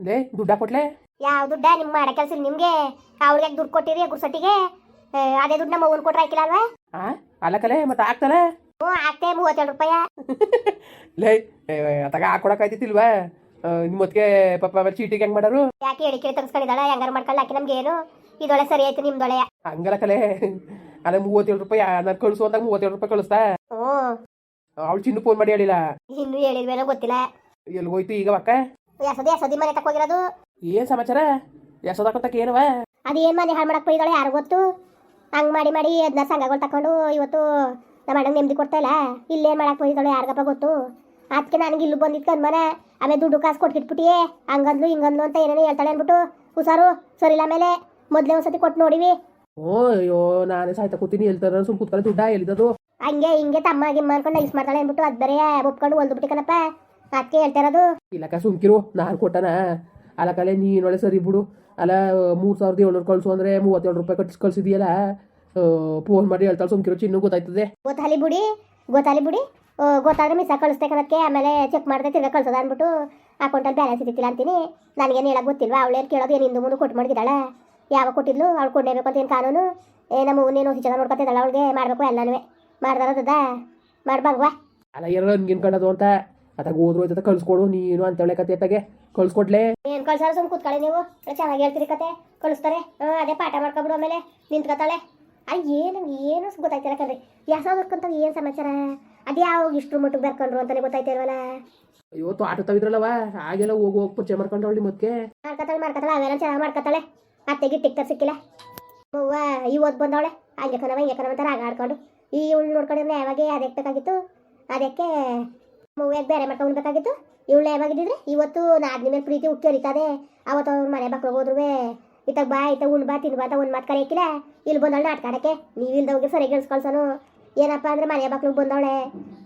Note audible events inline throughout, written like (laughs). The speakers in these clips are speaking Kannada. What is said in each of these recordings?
ಲೇ ದುಡ್ಡ ಕೊಟ್ಲೆ? ಯಾವ ದುಡ್ಡ? ನಿಮ್ಮ ಮಾಡೋ ಕೆಲಸ ನಿಮಗೆ? ಅವ್ರಿಗೆ ದುಡ್ಡು ಕೊಟ್ಟಿರಿ ಗುರ್ಸಟ್ಟಿಗೆ ಅದೇ ದುಡ್ಡು ನಮ್ಮ ಅವ್ವನ್ ಕೊಟ್ರೆ ಹಾಕಿಲ್ಲ ಅಲ್ವಾ? ಆ ಅಲ್ಲಕಲೆ ಮತ್ತೆ ಆಗ್ತಲ್ಲ ಹ್ಞೂ ಆಗ್ತೇ ಮೂವತ್ತೆರಡು ರೂಪಾಯ. (laughs) ಲೇ ಅತ್ತಾಗ ನಿಮ್ಮ ಹೊತ್ತಿಗೆ ಪಾಪ ಆಮೇಲೆ ಚೀಟಿಗೆ ಹೆಂಗ್ ಮಾಡಾರು? ಯಾಕೆ ಹೇಳಿ ಕೇಳಿ ತಗ್ಸ್ಕೊಂಡಿದ್ದಾಳೆ ಹೆಂಗಾರು ಮಾಡ್ಕೊಳ್ಳಿ ಹಾಕಿ ನಮ್ಗೆ ಏನು? ಇದೊಳೆ ಸರಿ ಆಯ್ತು ನಿಮ್ದೊಳೆಯ ಹಂಗಲ್ಲ ಕಲೆ ಅದೇ ಮೂವತ್ತೇಳು ರೂಪಾಯಿ ನಾನು ಕಳಿಸು ಅಂದಾಗ ಮೂವತ್ತೇಳು ರೂಪಾಯಿ ಕಳಿಸ್ತಾ? ಹ್ಞೂ. ಅವಳು ಚಿನ್ನು ಫೋನ್ ಮಾಡಿ ಹೇಳಿಲ್ಲ? ಇನ್ನೂ ಹೇಳಿದ್ವೇನೋ ಗೊತ್ತಿಲ್ಲ. ಎಲ್ಗೋಯ್ತು ಈಗ ಅಕ್ಕ ಎಸದಿ ಯಾಸದಿ ಮನೆ ತಕೋಗಿರೋದು ಏನ್ ಸಮಾಚಾರ? ಎಸೋದಕ್ಕಂತಕ್ಕೆ ಏನವ? ಅದೇನ್ ಮನೆ ಹಾಳು ಮಾಡಕ್ ಹೋಗಿದ್ದಾಳೆ ಯಾರು ಗೊತ್ತು? ಹಂಗ್ ಮಾಡಿ ಮಾಡಿ ಅದನ್ನ ಸಂಘಗಳು ತಕೊಂಡು ಇವತ್ತು ನಮ್ಮ ಅಣ್ಣಂಗೆ ನೆಮ್ಮದಿ ಕೊಡ್ತಾ ಇಲ್ಲ. ಇಲ್ಲೇನು ಮಾಡಕ್ ಹೋಗಿದ್ದಾಳೆ ಯಾರಿಗಪ್ಪ ಗೊತ್ತು? ಅದಕ್ಕೆ ನನಗೆ ಇಲ್ಲೂ ಬಂದಿತ್ತು ಅನ್ಮನ ಆಮೇಲೆ ದುಡ್ಡು ಕಾಸು ಕೊಟ್ಬಿಟ್ಬಿಟ್ಟಿಯೇ. ಹಂಗಂದ್ಲು ಹಿಂಗಂದ್ಲು ಅಂತ ಏನೇನೋ ಹೇಳ್ತಾಳೆ ಅಂದ್ಬಿಟ್ಟು ಹುಷಾರು ಸರಿಲ್ಲ ಮೇಲೆ ಮೊದಲೇ ಒಂದ್ಸತಿ ಕೊಟ್ಟು ನೋಡಿವಿ. ಓ ಅಯ್ಯೋ ನಾನೇ ಸಾಯ್ತಾ ಕೂತೀನಿ. ಹೇಳ್ತಾರ ಸುಮ್ ಕೂತ್ಕೊಳ್ಳಿ ದುಡ್ಡ ಹೇಳಿದದು ಹಂಗೆ ಹಿಂಗೆ ತಮ್ಮ ಗಿಮ್ಮ ಅನ್ಕೊಂಡು ನೈಸ್ ಮಾಡ್ತಾಳೆ ಅಂದ್ಬಿಟ್ಟು ಅದ್ ಬೇರೆ ಒಪ್ಕೊಂಡು ಒಲ್ದು ಕಣಪ್ಪ. ಅದಕ್ಕೆ ಹೇಳ್ತಾ ಇರೋದು ಇಲ್ಲಕ್ಕ ಸುಮ್ಕಿರು ನಾನು ಕೊಟ್ಟನ. ಅಲ್ಲ ಕಲೆ ನೀನೊಳೆ ಸರಿ ಬಿಡು. ಅಲ್ಲ ಮೂರು ಸಾವಿರದ ಏಳ್ನೂರು ಕಳ್ಸು ಅಂದ್ರೆ ಮೂವತ್ತೇಳು ರೂಪಾಯಿ ಕಟ್ಟಿಸಿ ಕಳ್ಸಿದೀಯಲ್ಲ? ಫೋನ್ ಮಾಡಿ ಹೇಳ್ತಾಳೆ ಸುಮ್ಕಿರು ಚಿನ್ನು ಗೊತ್ತಾಯ್ತದೆ. ಗೊತ್ತಾಲಿ ಬಿಡಿ ಗೊತ್ತಾಲಿ ಬಿಡಿ. ಗೊತ್ತಾದ್ರೆ ಮಿಸ್ ಕಳಿಸ್ತೇಕೆ ಅದಕ್ಕೆ ಆಮೇಲೆ ಚೆಕ್ ಮಾಡಿದೆ ತಿರ್ಗಾ ಕಳ್ಸೋದ ಅಂದ್ಬಿಟ್ಟು ಅಕೌಂಟಲ್ಲಿ ಬ್ಯಾಲೆನ್ಸ್ ಇದ್ದಿಲ್ಲ ಅಂತೀನಿ. ನನಗೇನು ಹೇಳಕ್ ಗೊತ್ತಿಲ್ವಾ? ಅವಳೇನು ಕೇಳೋದು ಏನು ಹಿಂದೆ ಮುಂದೆ ಕೊಟ್ಟು ಮಾಡಿದಾಳೆ ಯಾವಾಗ ಕೊಟ್ಟಿದ್ಲು? ಅವಳು ಕೊಡಲೇಬೇಕು ಅಂತ ಏನು ಕಾನೂನು? ಏ ನಮ್ಮ ಊನೇನು ಹೊಸಿ ಚೆನ್ನಾಗಿ ನೋಡ್ಕೊತಿದ್ದಾಳೆ ಅವಳಿಗೆ? ಮಾಡಬೇಕು ಎಲ್ಲನೂ ಮಾಡ್ದಾರದದ ಮಾಡ್ಬಾರ್ವಾ? ಅಲ್ಲ ಯಾರು ಹಂಗಿನ್ ಕಣದು ಅಂತ. ಅತ್ತಾಗ ಹೋದ್ರು ಆಯ್ತದ ಕಳ್ಸ್ಕೊಡು ನೀನು ಅಂತೇಳೆ ಕತೆ ಅತ್ತಾಗೆ ಕಳ್ಸ್ಕೊಡ್ಲೆ. ಏನ್ ಕಳ್ಸಾರ ಸುಮ್ ಕೂತ್ಕೊಳ್ಳಿ ನೀವು. ಚೆನ್ನಾಗಿ ಹೇಳ್ತೀರಿ ಕತೆ. ಕಳಿಸ್ತಾರೆ. ಅದೇ ಪಾಠ ಮಾಡ್ಕೊಬಿಡು ಆಮೇಲೆ. ನಿಂತ್ಕೊತಾಳೆ. ಆ ಏನು ಏನು ಗೊತ್ತಾಯ್ತಿಲ್ಲ ಕಣ್ರಿ. ಯಾಸೋದಕ್ಕಂತ ಏನು ಸಮಾಚಾರ? ಅದು ಯಾವಾಗ ಇಷ್ಟ್ರ ಮಟ್ಟಿಗೆ ಬರ್ಕೊಂಡ್ರು ಅಂತಾನೆ ಗೊತ್ತಾಯ್ತಿಲ್ವಲ್ಲ ಅಯ್ಯೋ ತೋಟ ತವಿದ್ರಲ್ಲವ ಹಾಗೆಲ್ಲ ಹೋಗಿ ಹೋಗಿ ಪರಿಚಯ ಮಾಡ್ಕೊಂಡು ಅವಳಿ ಮತ್ತೆ ಮಾಡ್ಕತಾಳೆ ಮಾಡ್ಕತಾಳೆ. ಅವೆಲ್ಲ ಚೆನ್ನಾಗಿ ಮಾಡ್ಕತಾಳೆ. ಅತ್ತೆಗೆ ಟಿಕ್ಟರ್ ಸಿಕ್ಕಿಲ್ಲ. ಅವ್ವ ಇವತ್ತು ಬಂದವಳೆ. ಹಂಗೆ ಕಣವ ಹಿಂಗೆ ಕಣವ ಅಂತಾರೆ ಆಗ ಆಡ್ಕೊಂಡು ಈ ಇವಳು ನೋಡ್ಕೊಂಡಿದ್ರೆ ಯಾವಾಗ ಅದಕ್ಕೆ ಬೇಕಾಗಿತ್ತು? ಅದಕ್ಕೆ ಮೂವ್ಯಾಗ ಬೇರೆ ಮಾಡ್ಕೊಂಡು ಉಣ್ಬೇಕಾಗಿತ್ತು ಇವಳು ಯಾವಾಗಿದ್ದಿದ್ರೆ ಇವತ್ತು ನಾದ್ನಿ ಮೇಲೆ ಪ್ರೀತಿ ಹುಟ್ಟಿ ಹರಿತದೆ ಅವತ್ತು ಅವ್ರ ಮನೆ ಮಕ್ಳು ಹೋದ್ರುವೆ. ಇತ್ತಾಗ ಬಾ ಇತ್ತ ಉಣ್ ಬಾ ತಿನ್ ಬಾ ಅಂತ ಒಂದು ಮಾತು ಕರೆಯಕ್ಕಿಲ್ಲ. ಇಲ್ಲಿ ಬಂದವಳು ನಾಟ್ಕಾಡಕ್ಕೆ. ನೀವು ಇಲ್ದವ್ಗೆ ಸರಿ ಗೆಲ್ಸ್ಕೊಳ್ಸನು ಏನಪ್ಪ ಅಂದ್ರೆ ಮನೆ ಮಕ್ಳು ಬಂದವಳೆ.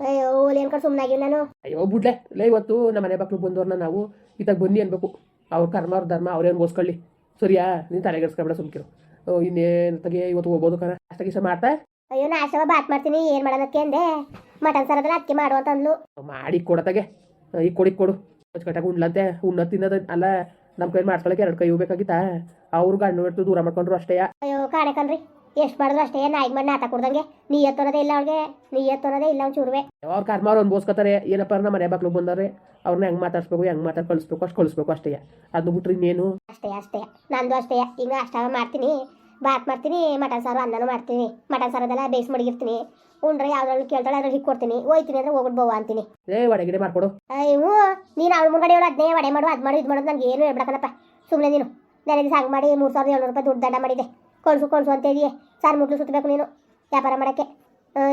ಅಯ್ಯೋ ಓಲಿ ಅನ್ಕೊಂಡು ಸುಮ್ಮನಾಗಿ ನಾನು. ಅಯ್ಯೋ ಬಿಡ್ಲೆ. ಇಲ್ಲ ಇವತ್ತು ನಮ್ಮ ಮನೆ ಮಕ್ಳು ಬಂದವ್ರನ್ನ ನಾವು ಇತ್ತಾಗ ಬನ್ನಿ ಅನ್ಬೇಕು. ಅವ್ರ ಕರ್ಮ ಅವ್ರ ಧರ್ಮ ಅವ್ರೇನು ಓಸ್ಕೊಳ್ಳಿ ಸರಿಯಾ? ನೀನು ತಲೆಗೆಡ್ಸ್ಕೊಬೇಡ ಸುಮ್ಕಿರು. ಇನ್ನೇನು ತಗೆ ಇವತ್ತು ಹೋಗ್ಬೋದು ಕಣ. ಅಷ್ಟ ಗಿಷ್ಟ ಮಾಡ್ತಾ? ಅಯ್ಯೋ ನಾಶವ ಬಾತ್ ಮಾಡ್ತೀನಿ. ಏನು ಮಾಡೋದಕ್ಕೆ ಅಂದೆ? ಮಟನ್ ಸಾರದಲ್ಲಿ ಅಕ್ಕಿ ಮಾಡು ಅಂತ ಅಂದ್ಲು ಮಾಡಿ ಕೊಡತಾಗೆ. ಈಗ ಕೊಡಿ. ಕೊಡು ಕಟ್ಟಾಗ ಉಣ್ಲಂತೆ. ಉಣ್ಣ ತಿನ್ನದ ಅಲ್ಲ ನಮ್ಮ ಕೈ ಮಾಡ್ಕೊಳಕ್ಕೆ ಎರಡು ಕೈ ಹೋಗ್ಬೇಕಾಗಿತ್ತಾ ಅವ್ರು ಗಂಡು ಬಿಟ್ಟು ದೂರ ಮಾಡ್ಕೊಂಡ್ರು ಅಷ್ಟೇ. ಅಯ್ಯೋ ಕಾಣೆ ಕಣ್ರಿ. ಎಷ್ಟು ಮಾಡಿದ್ರು ಅಷ್ಟೇ. ನಾಯಿ ಮಣ್ಣು ಆತ ಕೊಡ್ದಂಗೆ. ನೀ ಎತ್ತೋನದೇ ಇಲ್ಲ ಅವ್ರಿಗೆ. ನೀ ಎತ್ತೋನದೇ ಇಲ್ಲ ಅವ್ನು ಚೂರುವೆ. ಅವ್ರ ಕರ್ಮ ಅವ್ರು ಅನ್ಬೋಸ್ಕೊತಾರೆ ಏನಪ್ಪ ನಮ್ಮ ಮನೆ ಬಾಗ್ಲು ಬಂದವ್ರೆ ಅವ್ರನ್ನ ಹೆಂಗ್ ಮಾತಾಡ್ಸ್ಬೇಕು ಹೆಂಗ್ ಮಾತಾಡ್ ಕಳಿಸ್ಬೇಕು ಅಷ್ಟು ಕಳಿಸ್ಬೇಕು ಅಷ್ಟೇ. ಅದನ್ನ ಬಿಟ್ರಿ ಇನ್ನೇನು? ಅಷ್ಟೇ ಅಷ್ಟೇ. ನಂದು ಅಷ್ಟೇ. ಈಗ ಅಷ್ಟ ಮಾಡ್ತೀನಿ. ಬಾತ್ ಮಾಡ್ತೀನಿ ಮಟನ್ ಸಾರು ಅನ್ನನೂ ಮಾಡ್ತೀನಿ. ಮಟನ್ ಸಾರದೆಲ್ಲ ಬೇಯಿಸಿ ಮಡಗಿರ್ತೀನಿ. ಉಂಡ್ರೆ ಯಾವ್ದ್ರಲ್ಲಿ ಕೇಳ್ತಾಳೆ ಅದ್ರಲ್ಲಿ ಹಿಕ್ ಕೊಡ್ತೀನಿ. ಹೋಯ್ತೀನಿ ಅಂದ್ರೆ ಹೋಗ್ಬಿಟ್ಟು ಬೋವ ಅಂತೀನಿ. ಏ ಒಡಗಿಡೆ ಮಾಡ್ಕೊಡು. ಅಯ್ಯೋ ನೀನು ಅವ್ಳು ಮುಂಗಡೆ ಹೇಳು ಅದನ್ನೇ ವಡೆ ಮಾಡು ಅದು ಮಾಡು ಇದು ಮಾಡೋದು ನನಗೆ ಏನು ಹೇಳ್ಬಿಡಕನಪ್ಪ ಸುಮ್ಮನೆ ನೀನು ನೆನೆ. ದಿವಸ ಹಂಗೆ ಮಾಡಿ ಮೂರು ಸಾವಿರದ ಏಳ್ನೂರು ರೂಪಾಯಿ ದುಡ್ಡು ದಂಡ ಮಾಡಿದೆ. ಕಳ್ಸು ಕಳ್ಸು ಅಂತ ಇದೆಯೇ. ಸಾರು ಮುಟ್ಲು ಸುತ್ತಬೇಕು ನೀನು ವ್ಯಾಪಾರ ಮಾಡೋಕ್ಕೆ.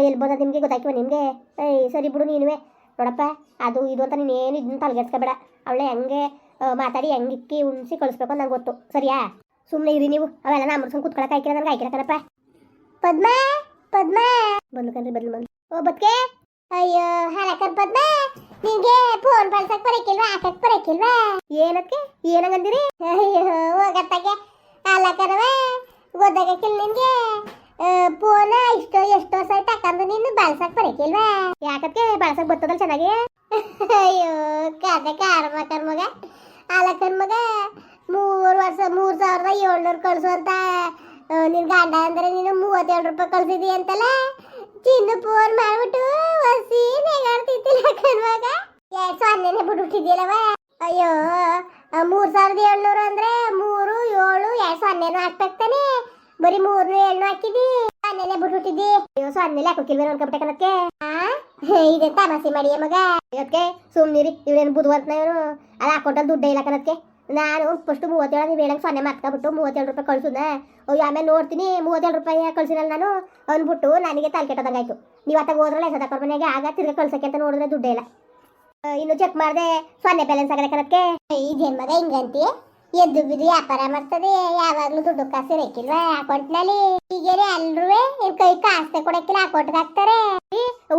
ಎಲ್ಲಿ ಬಂದ ನಿಮಗೆ ಗೊತ್ತಾಯ್ತು ನಿಮಗೆ. ಏಯ್ ಸರಿ ಬಿಡು ನೀನುವೆ. ನೋಡಪ್ಪ ಅದು ಇದು ಅಂತ ನೀನು ಏನು ಇದನ್ನ ತಲೆಗೆಡ್ಸ್ಕೊಬೇಡ. ಅವಳೆ ಹೆಂಗೆ ಮಾತಾಡಿ ಹೆಂಗಿಕ್ಕಿ ಉಣಿಸಿ ಕಳಿಸ್ಬೇಕು ಅಂತ ನಂಗೆ ಗೊತ್ತು. ಸರಿಯಾ? ಸುಮ್ಮನೆ ಇರಿ ನೀವು. ಅವೆಲ್ಲ ನಾ ಮುರ್ಸ್ಕೊಂಡು ಕುತ್ಕೊಳಕ್ಕೆ ಹಾಕಿರ ನನಗೆ ಆಯ್ಕಿರ ಕಣಪ್ಪ. ಪದ್ಮ ಪದ್ಮ. ಬಂದು ಕಣ್ರಿ ಬದ್ಲು ಬಂದು. ಓ, ಬದ್ಕೆ. ಅಯ್ಯೋ ಹಾಲಕರ್ ಪದ್ಮ. ನಿಂಗೆ ಫೋನ್ ಬಳಸಕ್ ಬರಕಿಲ್ವಾ, ಹಾಕಕ್ ಬರಕಿಲ್ವಾ? ಏನಕ್ಕೆ? ಏನಂಗಂದಿರಿ? ಅಯ್ಯೋ, ಹೋಗತ್ತಾಗೆ. ಹಾಲಕರವ ಗೊತ್ತಾಗಕ್ಕಿಲ್ಲ ನಿನ್ಗೆ. ಫೋನ್ ಇಷ್ಟೋ, ಎಷ್ಟೋ ಸೈಟ್ ಹಾಕಂದು ನೀನು ಬಳಸಕ್ ಬರಕಿಲ್ವಾ? ಯಾಕಕ್ಕೆ ಬಳಸಕ್ ಬರ್ತದಲ್ಲ ಚೆನ್ನಾಗಿ? ಅಯ್ಯೋ ಕಾರ್ಮಕರ್ ಮಗ ಹಾಲಕರ್ ಮಗ ಮೂರು ವರ್ಷ ಮೂರು ಸಾವಿರದ ಕಳಿಸು ಅಂತ ನಿನ್ ಗಂಡ ಅಂದ್ರೆ ನೀನು ಮೂವತ್ತೇಳು ರೂಪಾಯಿ ಕಳ್ಸಿದಿ ಅಂತಲ್ಲ? ಚಿನ್ನ ಫೋನ್ ಮಾಡ್ಬಿಟ್ಟು ಹೊಸಿ ನೆಗಾಡ್ತಿದ್ದಿಲ್ಲ ಕಣ್ವಾಗ? ಎರಡ್ ಸೊನ್ನೆನೆ ಬಿಟ್ಬಿಟ್ಟಿದ್ಯಲ್ಲವ? ಅಯ್ಯೋ ಮೂರ್ ಸಾವಿರದ ಏಳ್ನೂರು ಅಂದ್ರೆ ಮೂರು, ಏಳು ಎರಡ್ ಸೊನ್ನೆನೂ ಹಾಕ್ಬೇಕಾನೆ ಬರೀ ಮೂರು ಏಳ್ನು ಹಾಕಿದಿ. ಸೊನ್ನೆನೆ ಬಿಟ್ಬಿಟ್ಟಿದ್ದಿ. ಅಯ್ಯೋ, ಸೊನ್ನೆಲೆ ಹಾಕೋಕಿಲ್ವೇನೋ ಅನ್ಕೊಬಿಟ್ಟೆ ಇದೆ ತಮಾಸೆ ಮಾಡಿ ಮಗ? ಇವಕ್ಕೆ ಸುಮ್ನಿರಿ ಇವ್ರೇನು ಬುದ್ಧಿವಂತನ ಇವನು? ಅದು ಹಾಕೊಂಡಲ್ಲಿ ದುಡ್ಡೇ ಇಲ್ಲ ಕಣಕ್ಕೆ. ನಾನು ಫಸ್ಟ್ ಮೂವತ್ತೇಳು ನೀವು ಹೇಳಂಗೆ ಸೊನ್ನೆ ಬಿಟ್ಟು ಮೂವತ್ತೇಳು ರೂಪಾಯಿ ಕಳ್ಸುದ. ಅಯ್ಯೋ ಆಮೇಲೆ ನೋಡ್ತೀನಿ ಮೂವತ್ತೇಳು ರೂಪಾಯಿ ಕಳ್ಸಿರಲ್ಲ ನಾನು ಅಂದ್ಬಿಟ್ಟು ನನಗೆ ತಲೆ ಕೆಟ್ಟದಂಗಾಯ್ತು. ನೀವು ಅತ್ತಾಗ ಹೋದ್ರಲ್ಲ ಎಸದ ಮನೆಗೆ ಆಗ ತಿರ್ಗ ಕಳ್ಸಕ್ಕೆ ಅಂತ ನೋಡಿದ್ರೆ ದುಡ್ಡೇ ಇಲ್ಲ. ಇನ್ನು ಚೆಕ್ ಮಾಡಿದೆ ಸೊನ್ನೆ ಬ್ಯಾಲೆನ್ಸ್ ಕಣಕ್ಕೆ ಈ ಜನ್ಮಗ ಹಿಂಗಂತಿ? ಎದ್ದು ಬಿದ್ದು ವ್ಯಾಪಾರ ಮಾಡ್ತದೆ ಯಾವಾಗ್ಲೂ ದುಡ್ಡು ಕಾಸು ಇರಕ್ಕಿಲ್ವಾ ಅಕೌಂಟ್ನಲ್ಲಿ? ಈಗೇನೆ ಎಲ್ರೂ ಕೈ ಕಾಸೆ ಕೊಡಕ್ಕಿಲ್ಲ ಅಕೌಂಟ್ಗೆ ಹಾಕ್ತಾರೆ.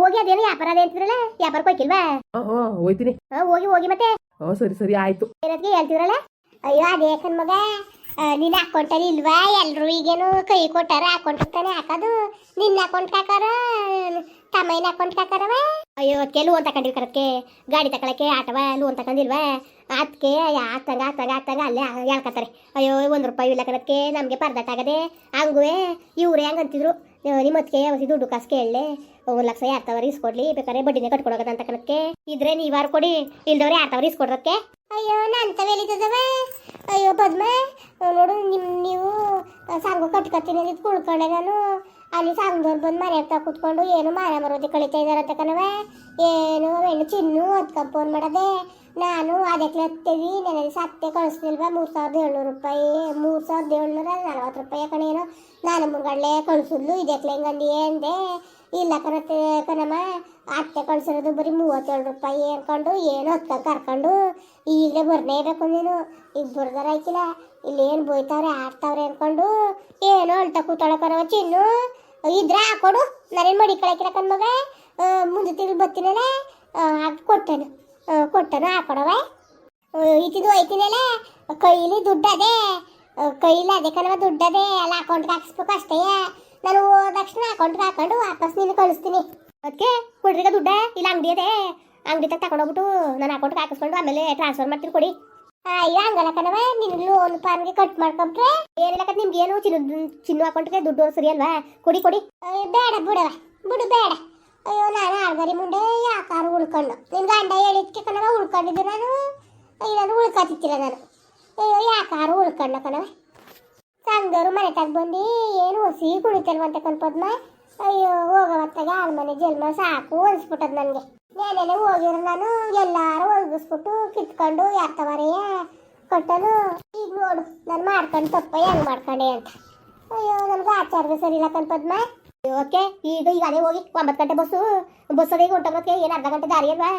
ಹೋಗಿ ಅದೇನು ವ್ಯಾಪಾರ ಅದೇ ಅಂತಿದ್ರಲ್ಲ ವ್ಯಾಪಾರಕ್ಕೆ ಹೋಗಿಲ್ವಾ ಹೋಗಿ ಹೋಗಿ ಮತ್ತೆ. ಹಾಂ ಸರಿ ಸರಿ, ಆಯ್ತು. ಹೇಳ್ತಿದ್ರಲ್ಲ? ಅಯ್ಯೋ, ಅದೇ ಮಗ ನಿನ್ನ ಅಕೌಂಟಲ್ಲಿ ಇಲ್ವಾ? ಎಲ್ರು ಈಗೇನು ಕೈ ಕೊಟ್ಟಾರ, ಅಕೌಂಟ್ ತಾನೆ ಹಾಕೋದು. ನಿನ್ನ ಅಕೌಂಟ್ ಹಾಕಾರ, ತಮ್ಮಯ್ಯನ ಅಕೌಂಟ್ ಹಾಕಾರವ? ಅಯ್ಯೋ, ಅದಕ್ಕೆ ಲೋನ್ ತಗೊಂಡಿವಿ ಕರಕ್ಕೆ ಗಾಡಿ ತಕೊಳಕ್ಕೆ ಆಟವ, ಲೋನ್ ತಗೊಂಡಿಲ್ವಾ ಅದಕ್ಕೆ ಆತಂಗ ಆತಂಗ ಆತಂಗ ಅಲ್ಲೇ ಹೇಳ್ಕತ್ತಾರೆ ಅಯ್ಯೋ, ಒಂದು ರೂಪಾಯಿ ಇಲ್ಲ ಕಣಕ್ಕೆ ನಮಗೆ ಪರ್ದಾಟ ಆಗದೆ. ಹಂಗುವೆ, ಇವ್ರು ಹೆಂಗೆ ಅಂತಿದ್ರು ನಿಮ್ಮ ಅದಕ್ಕೆ ದುಡ್ಡು ಕಾಸು ಕೇಳಲೆ. ಒಂದು ಲಕ್ಷ ಎರಡು ತವರ್ ಇಸ್ಕೊಡ್ಲಿ ಬೇಕಾದ್ರೆ ಬಡ್ಡಿನೇ ಕಟ್ಕೊಡೋಗದ ಅಂತ ಕಣಕ್ಕೆ. ಇದ್ರೆ ಕೊಡಿ? ಇಲ್ದವ್ರೆ ಎರಡು ತವರ್ ಇಸ್ಕೊಡ್ರಕ್ಕೆ ಅಯ್ಯೋ, ನಾನು ತವೇಲಿದ್ದವ ಅಯ್ಯೋ, ಪದ್ಮ. ನೋಡು, ನಿಮ್, ನೀವು ಸಾಂಗು ಕಟ್ಕೊತೀನಿ ಅಂದಿದ್ದು ಕುಳ್ಕೊಂಡೆ ನಾನು. ಅಲ್ಲಿ ಸಾಂಗ್ದವ್ರು ಬಂದು ಮನೆ ಹತ್ರ ಕುತ್ಕೊಂಡು ಏನು ಮಾನ ಮರೋದಿ ಕಳೀತಾ ಇದಾರಂತ ಕಣವ ಏನು, ಹೆಣ್ಣು ಚಿನ್ನು ಅದ್ಕ ಫೋನ್ ಮಾಡದೆ. ನಾನು ಅದಕ್ಕೆ ಹತ್ತೀವಿ ನನಗೆ ಸತ್ತೆ ಕಳಿಸ್ಲಿಲ್ವಾ ಮೂರು ಸಾವಿರದ ಏಳ್ನೂರು ರೂಪಾಯಿ. ಮೂರು ಸಾವಿರದ ಏಳ್ನೂರ ನಲ್ವತ್ತು ರೂಪಾಯಿ ಕಣೇನು. ನಾನು ಮುರುಗಡ್ಲೆ ಕಳಿಸಿದ್ಲು ಇದಕ್ಕೆ ಹೆಂಗಂದಿ ಅಂದೆ. ಇಲ್ಲ ಕಣತ್ತೆ ಕಣಮ್ಮ, ಅತ್ತೆ ಕಳ್ಸಿರೋದು ಬರೀ ಮೂವತ್ತೇಳು ರೂಪಾಯಿ ಅನ್ಕೊಂಡು ಏನೋ ಹೊತ್ಕೊಂಡು ಕರ್ಕೊಂಡು ಈಗಲೇ ಬರ್ನೇಬೇಕು ನೀನು. ಈಗ ಬರ್ದಾರ ಇಲ್ಲಿ ಇಲ್ಲೇನು ಬೋಯ್ತಾವ್ರೆ, ಆಡ್ತಾವ್ರೆ ಅನ್ಕೊಂಡು ಏನೋ ಅಳ್ತಾ ಕೂತಾಳ ಚಿನ್ನು. ಇದ್ರೆ ಹಾಕೊಡು, ನಾನೇನು ಮಡಿ ಕಳಕಿಲ್ಲ ಕಣ್ಮಗ ಮುಂದೆ ತಿರುಗಿ ಬರ್ತೀನಲ್ಲ. ಹಾಕಿ ಕೊಟ್ಟನು. ಕೊಟ್ಟನು ಹಾಕೊಡವ ಇತ್ತಿದು ಐತಿನಲ್ಲ ಕೈಲಿ ದುಡ್ಡದೆ ಕೈಲಿ ಅದೇ ಕಣವ ದುಡ್ಡದೆ. ಅಲ್ಲ ಅಕೌಂಟ್ಗೆ ಹಾಕ್ಸ್ಬೇಕು ಅಷ್ಟೇ. ನಾನು ತಕ್ಷಣ ಅಕೌಂಟ್ಗೆ ಹಾಕೊಂಡು ವಾಪಸ್ ನೀನು ಕಳಿಸ್ತೀನಿ. ಅದಕ್ಕೆ ಕೊಡ್ರಿಗ ದುಡ್ಡ ಇಲ್ಲ ಅಂಗಡಿ ಅದೇ. ಅಂಗಡಿ ತಗ ತಗೊಂಡೋಗ್ಬಿಟ್ಟು ನಾನು ಅಕೌಂಟ್ಗೆ ಹಾಕಿಸ್ಕೊಂಡು ಆಮೇಲೆ ಟ್ರಾನ್ಸ್ಫರ್ ಮಾಡ್ತೀನಿ ಕೊಡಿ. ಅಯ್ಯೋ ಹಂಗಲ್ಲ ಕಣವ ನೀನು ಲೋನ್ ಪಾನ್ಗೆ ಕಟ್ ಮಾಡ್ಕೊಂಡ್ರೆ ಏನಿಲ್ಲ ಕತ್ ನಿಮ್ಗೆ ಏನು ಚಿನ್ನ, ಚಿನ್ನು ಅಕೌಂಟ್ಗೆ ದುಡ್ಡು ಸರಿ ಅಲ್ವಾ? ಕೊಡಿ ಕೊಡಿ. ಬೇಡ ಬಿಡವ ಬಿಡು, ಬೇಡ. ಅಯ್ಯೋ, ನಾನು ಆಳ್ಗರಿ ಮುಂಡೆ ಯಾಕಾರು ಉಳ್ಕೊಂಡು, ನಿನ್ ಗಂಡ ಹೇಳಿದ್ಕೆ ಕಣವ ಉಳ್ಕೊಂಡಿದ್ದೆ ನಾನು. ನಾನು ಉಳ್ಕೊತಿತ್ತಿಲ್ಲ ನಾನು. ಅಯ್ಯೋ, ಯಾಕಾರು ಉಳ್ಕೊಂಡ ಕಣವ ಸಂಘರು ಮನೆ ತಗ ಬಂದು ಏನು ಹೊಸಿ ಕುಣಿತಲ್ವಂತ ಪದ್ಮ. ಅಯ್ಯೋ, ಹೋಗವತ್ತಾಗ ಆಳ್ಮನೆ ಜನ್ಮ ಸಾಕು ಅನ್ಸ್ಬಿಟ್ಟದ್ ನನಗೆ. ನೆನೆನೆ ಹೋಗಿರೋ ನಾನು ಎಲ್ಲಾರು ಒಳಗಿಸ್ಬಿಟ್ಟು ಕಿತ್ಕೊಂಡು ಯಾರ್ತವರೆಯ ಕೊಟ್ಟನು ಈಗ ನೋಡು, ನಾನು ಮಾಡ್ಕೊಂಡು ತಪ್ಪ ಹೆಂಗ್ ಮಾಡ್ಕೊಂಡೆ ಅಂತ. ಅಯ್ಯೋ ನಮ್ಗೆ ಆಚಾರ್ಯ ಸರಿ ಇಲ್ಲ ಕನ್ಪದ್ಮ ಓಕೆ ಈಗ ಈಗ ಅದೇ ಹೋಗಿ ಒಂಬತ್ತು ಗಂಟೆ ಬಸ್ಸು. ಬಸ್ ಅದೇ ಹೊಂಟೋಗಕ್ಕೆ ಏನು ಅರ್ಧ ಗಂಟೆ ದಾರಿ ಅಲ್ವಾ?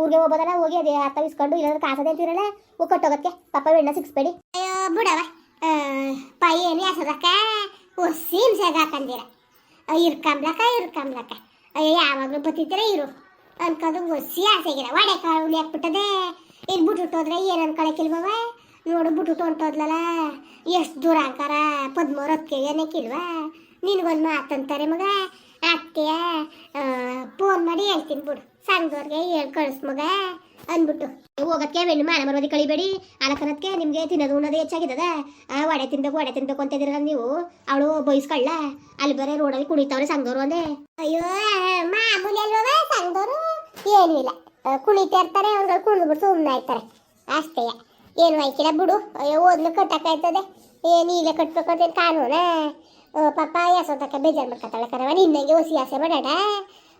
ಊರಿಗೆ ಹೋಗೋದಲ್ಲ ಹೋಗಿ ಅದೇ ಅರ್ಥ ಇಸ್ಕೊಂಡು ಇಲ್ಲಾಂದ್ರೆ ಕಾಸದೇ ಅಂತೀರಲ್ಲ? ಹೋಗಿ ಕಟ್ಟೋಗಕ್ಕೆ. ಪಾಪ ಬೆಣ್ಣ ಸಿಕ್ಸ್ಬೇಡಿ ಅಯ್ಯೋ ಬಿಡವ ಪೈ, ಏನು ಓ ಒಸಿ ಹಿಂಸೆಗೆ ಇರ್ಕಂಬ್ಲಕ ಇರ್ಕಂಬ್ಲಕ್ಕ ಅಯ್ಯೋ ಯಾವಾಗಲೂ ಬತ್ತಿದ್ರೆ ಇರು. ಅನ್ಕೊಂಡು ಒಸಿ ಆಸೆಗಿರ. ಒಡೆ ಕಾಳು ಹಾಕ್ಬಿಟ್ಟದೆ ಇಲ್ಲಿ ಬಿಟ್ಬಿಟ್ಟು ಹೋದ್ರೆ ಏನು ಅನ್ಕೊಳಕಿಲ್ವವ? ನೋಡು ಬಿಟ್ಬಿಟ್ಟು ಹೊಂಟೋದ್ಲಲ್ಲ ಎಷ್ಟು ದೂರ ಅಂಕಾರ? ಪದ್ಮೂರು ಹೊತ್ತಿಗೆ ಏನಕ್ಕಿಲ್ವಾ? ನಿನಗೊಂದು ಮಾತಂತಾರೆ ಮಗ. ಅತ್ತೆಯ ಫೋನ್ ಮಾಡಿ ಹೇಳ್ತೀನಿ ಬಿಡು. ಸಂಘದವ್ರಿಗೆ ಹೇಳಿ ಕಳಿಸ್ ಮಗ ಅಂದ್ಬಿಟ್ಟು. ಹೋಗೋದಕ್ಕೆ ಹೆಣ್ಣು ಮಾನ ಮರೋದಿ ಕಳಿಬೇಡಿ. ಅಲಕನಕ್ಕೆ ನಿಮಗೆ ತಿನ್ನೋದು ಉಣ್ಣೋದು ಹೆಚ್ಚಾಗಿದ್ದದ. ವಡೆ ತಿನ್ಬೇಕು ವಡೆ ತಿನ್ಬೇಕು ಅಂತ ಇದ್ದೀರಲ್ಲ ನೀವು. ಅವಳು ಬಯಸ್ಕೊಳ್ಳ ಅಲ್ಲಿ ಬೇರೆ ರೋಡಲ್ಲಿ ಕುಣಿತಾವ್ರೆ ಸಂಘದವ್ರು ಒಂದೇ ಅಯ್ಯೋ, ಮಾಮೂಲಿ ಅಲ್ವಾ ಸಂಘದವ್ರು ಏನೂ ಇಲ್ಲ. ಕುಣಿತಾ ಇರ್ತಾರೆ, ಅವ್ರುಗಳು ಕುಣಿದ್ಬಿಟ್ಟು ಸುಮ್ಮನೆ ಆಯ್ತಾರೆ ಅಷ್ಟೇ. ಏನು ಆಯ್ಕಿಲ್ಲ ಬಿಡು. ಅಯ್ಯೋ ಓದ್ಲು ಕಟ್ಟಕ್ಕಾಯ್ತದೆ. ಏನು ಈಗ ಅಂತ ಕಾನೂನ ಆ, ಪಾಪ ಯಾಸೋತಕ್ಕ ಬೇಜಾರು ಮಾಡ್ಕೊತಾಳೆ ಕರವ ನಿನ್ನಂಗೆ ಹೊಸಿ ಆಸೆ ಮಾಡಾಡ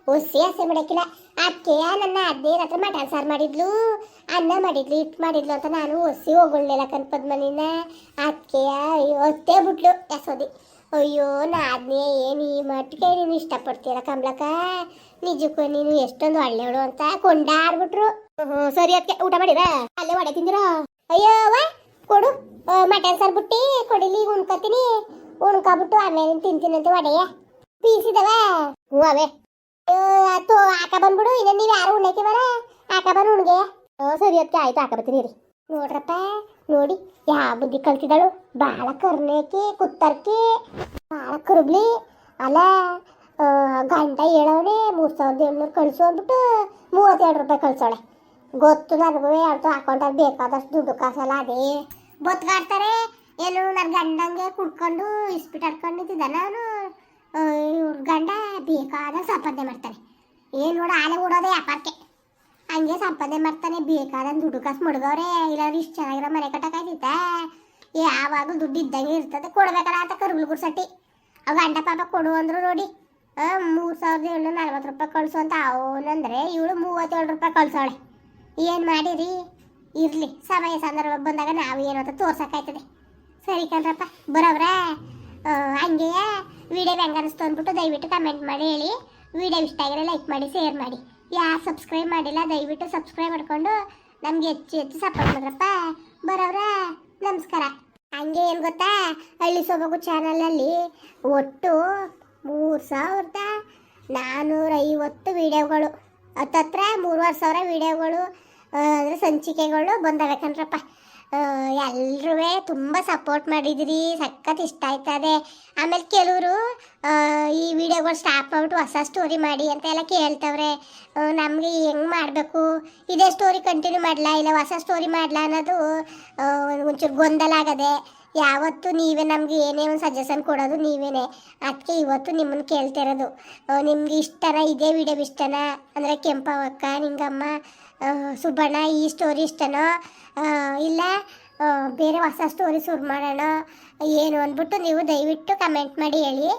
ಹೊಸಿ ಆಸೆ ಮಾಡಕ್ಕಿಲ್ಲ. ಅದಕ್ಕೆ ನನ್ನ ಅದೇ ರಾತ್ರಿ ಮಟನ್ ಸಾರು ಮಾಡಿದ್ಲು. ಅನ್ನ ಮಾಡಿದ್ಲು ಇಟ್ ಮಾಡಿದ್ಲು ಅಂತ ನಾನು ಹೊಸಿ ಹೋಗೊಳ್ಳಿಲ್ಲ ಕನ್ಪದ್ಮನಿನ ಅದಕ್ಕೆ ಅಯ್ಯೋ ಅತ್ತೇ ಬಿಟ್ಲು. ಯಸೋದಿ. ಅಯ್ಯೋ ನಾದ್ನೇ ಏನು ಈ ಮಟ್ಟಿಗೆ ನೀನು ಇಷ್ಟಪಡ್ತೀರ ಕಮಲಕ್ಕ? ನಿಜಕ್ಕೂ ನೀನು ಎಷ್ಟೊಂದು ಒಳ್ಳೆಯವಳು ಅಂತ ಕೊಂಡಾಡ್ಬಿಟ್ರು. ಹ್ಞೂ ಸರಿ ಅದಕ್ಕೆ ಊಟ ಮಾಡಿರ? ಅಲ್ಲೇ ವಡೆ ತಿಂದಿರ? ಅಯ್ಯೋ ಕೊಡು. ಮಟನ್ ಸಾರು ಬಿಟ್ಟಿ ಕೊಡಿಲಿ ಉಣ್ಕೊತೀನಿ. ಉಣ್ಕೊಬಿಟ್ಟು ಆಮೇಲೆ ತಿಂತೀನಂತೆ ಒಡೆಯ ಪೀಸಿದವ? ಹ್ಞೂ ಅವೇ ತೋ ಹಾಕ ಬಂದ್ಬಿಡು. ಇನ್ನ ನೀವು ಯಾರು ಉಣ್ಣಕ್ಕೆ ಬರ? ಆಕ ಬಂದು ಉಣ್ಗೆ. ಹ್ಞೂ ಸರಿ ಅದಕ್ಕೆ ಆಯ್ತು. ಆಕ ರೀ ನೋಡ್ರಪ್ಪ, ನೋಡಿ. ಯಾವ ಬುದ್ಧಿ ಕಲ್ತಿದಳು ಭಾಳ ಕರ್ನೇಕಿ ಕುತ್ತರ್ಕಿ ಭಾಳ ಕರುಬ್ಲಿ. ಅಲ್ಲ ಗಂಟ ಹೇಳವನೆ, ಮೂರು ಸಾವಿರದ ಏಳ್ನೂರು ಕಳಿಸು ಅಂದ್ಬಿಟ್ಟು ಮೂವತ್ತೆರಡು ರೂಪಾಯಿ ಕಳ್ಸೋಳೆ ಗೊತ್ತು ನನಗೂ ಯಾವ್ದು ಅಕೌಂಟಲ್ಲಿ ಬೇಕಾದಷ್ಟು ದುಡ್ಡು ಕಾಸಲ್ಲ ಅದೇ. ಬೊತ್ಗಾಡ್ತಾರೆ ಏನು ನನ್ನ ಗಂಡಂಗೆ ಕುಡ್ಕೊಂಡು ಇಸ್ಪಿಟ್ ಆಡ್ಕೊಂಡು ನಿಂತಿದ್ದಾನೆ. ಅವನು ಇವ್ರ ಗಂಡ ಬೇಕಾದ ಸಂಪಾದನೆ ಮಾಡ್ತಾನೆ. ಏನು ನೋಡ ಆಲೆ ಓಡೋದೇ ವ್ಯಾಪಾರಕ್ಕೆ ಹಂಗೆ ಸಂಪಾದನೆ ಮಾಡ್ತಾನೆ, ಬೇಕಾದ ದುಡ್ಡು ಕಾಸು ಮುಡ್ಗವ್ರೆ ಇಲ್ಲಾಂದ್ರೆ ಇಷ್ಟು ಚೆನ್ನಾಗಿರೋ ಮನೆ ಕಟ್ಟಕ್ಕಾಯ್ತಿತ್ತ ಯಾವಾಗಲೂ ದುಡ್ಡು ಇದ್ದಂಗೆ ಇರ್ತದೆ. ಕೊಡ್ಬೇಕಲ್ಲ ಅಂತ ಕರುಗಳು ಗುರ್ಸಟ್ಟಿ ಅವ ಗಂಡ ಪಾಪ ಕೊಡು ಅಂದ್ರು ನೋಡಿ. ಮೂರು ಸಾವಿರದ ಏಳು ನಲ್ವತ್ತು ರೂಪಾಯಿ ಕಳ್ಸು ಅಂತ ಅವನಂದ್ರೆ ಇವಳು ಮೂವತ್ತೇಳು ರೂಪಾಯಿ ಕಳ್ಸೋಳೆ ಏನು ಮಾಡಿರಿ? ಇರಲಿ. ಸಮಯ ಸಂದರ್ಭ ಬಂದಾಗ ನಾವು ಏನು ಅಂತ ತೋರ್ಸಕ್ಕಾಯ್ತದೆ. ಸರಿ ಕಣ್ರಪ್ಪ, ಬರೋವ್ರ. ಹಂಗೆ ವಿಡಿಯೋ ಹೆಂಗೆ ಅನಿಸ್ತು ಅಂದ್ಬಿಟ್ಟು ದಯವಿಟ್ಟು ಕಮೆಂಟ್ ಮಾಡಿ, ಹೇಳಿ. ವಿಡಿಯೋ ಇಷ್ಟ ಆಗಿರೋ ಲೈಕ್ ಮಾಡಿ ಶೇರ್ ಮಾಡಿ. ಯಾರು ಸಬ್ಸ್ಕ್ರೈಬ್ ಮಾಡಿಲ್ಲ, ದಯವಿಟ್ಟು ಸಬ್ಸ್ಕ್ರೈಬ್ ಮಾಡಿಕೊಂಡು ನಮ್ಗೆ ಹೆಚ್ಚು ಹೆಚ್ಚು ಸಪೋರ್ಟ್ ಮಾಡ್ರಪ್ಪ. ಬರೋವ್ರ, ನಮಸ್ಕಾರ. ಹಂಗೆ ಏನು ಗೊತ್ತಾ? ಹಳ್ಳಿ ಸೊಬಗು ಚಾನಲಲ್ಲಿ ಒಟ್ಟು ಮೂರು ಸಾವಿರದ ನಾನ್ನೂರೈವತ್ತು ವಿಡಿಯೋಗಳು ಹತ್ತತ್ರ ಮೂರುವರೆ ಸಾವಿರ ವಿಡಿಯೋಗಳು ಅಂದರೆ ಸಂಚಿಕೆಗಳು ಬಂದವೆ ಕಣ್ರಪ್ಪ. ಎಲ್ಲರೂ ತುಂಬ ಸಪೋರ್ಟ್ ಮಾಡಿದಿರಿ, ಸಖತ್ ಇಷ್ಟ ಆಯ್ತದೆ ಆಮೇಲೆ ಕೆಲವರು ಈ ವಿಡಿಯೋಗಳು ಸ್ಟಾಪ್ ಮಾಡ್ಬಿಟ್ಟು ಹೊಸ ಸ್ಟೋರಿ ಮಾಡಿ ಅಂತ ಎಲ್ಲ ಕೇಳ್ತವ್ರೆ. ನಮಗೆ ಹೆಂಗೆ ಮಾಡಬೇಕು? ಇದೇ ಸ್ಟೋರಿ ಕಂಟಿನ್ಯೂ ಮಾಡಲಾ, ಇಲ್ಲ ಹೊಸ ಸ್ಟೋರಿ ಮಾಡಲಾ ಅನ್ನೋದು ಒಂಚೂರು ಗೊಂದಲ ಆಗದೆ. ಯಾವತ್ತು ನೀವೇ ನಮಗೆ ಏನೇ ಒಂದು ಸಜೆಷನ್ ಕೊಡೋದು ನೀವೇನೆ. ಅದಕ್ಕೆ ಇವತ್ತು ನಿಮ್ಮನ್ನು ಕೇಳ್ತಿರೋದು ನಿಮ್ಗೆ ಇಷ್ಟನ? ಇದೇ ವಿಡಿಯೋ ಇಷ್ಟನಾ? ಅಂದರೆ ಕೆಂಪವಕ್ಕ ನಿಂಗಮ್ಮ ಸುಬ್ಬಣ್ಣ, ಈ ಸ್ಟೋರಿ ಇಷ್ಟನೋ? ಇಲ್ಲ ಬೇರೆ ಹೊಸ ಸ್ಟೋರಿ ಶುರು ಮಾಡೋಣ, ಏನು ಅಂದ್ಬಿಟ್ಟು ನೀವು ದಯವಿಟ್ಟು ಕಮೆಂಟ್ ಮಾಡಿ ಹೇಳಿ.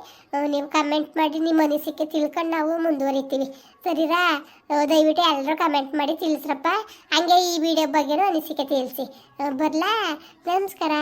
ನೀವು ಕಮೆಂಟ್ ಮಾಡಿ ನಿಮ್ಮ ಅನಿಸಿಕೆ ತಿಳ್ಕೊಂಡು ನಾವು ಮುಂದುವರಿತೀವಿ. ಸರಿರಾ ದಯವಿಟ್ಟು ಎಲ್ಲರೂ ಕಮೆಂಟ್ ಮಾಡಿ ತಿಳಿಸ್ರಪ್ಪ. ಹಂಗೆ ಈ ವಿಡಿಯೋ ಬಗ್ಗೆನೂ ಅನಿಸಿಕೆ ತಿಳಿಸಿ. ಬರಲಾ? ನಮಸ್ಕಾರ.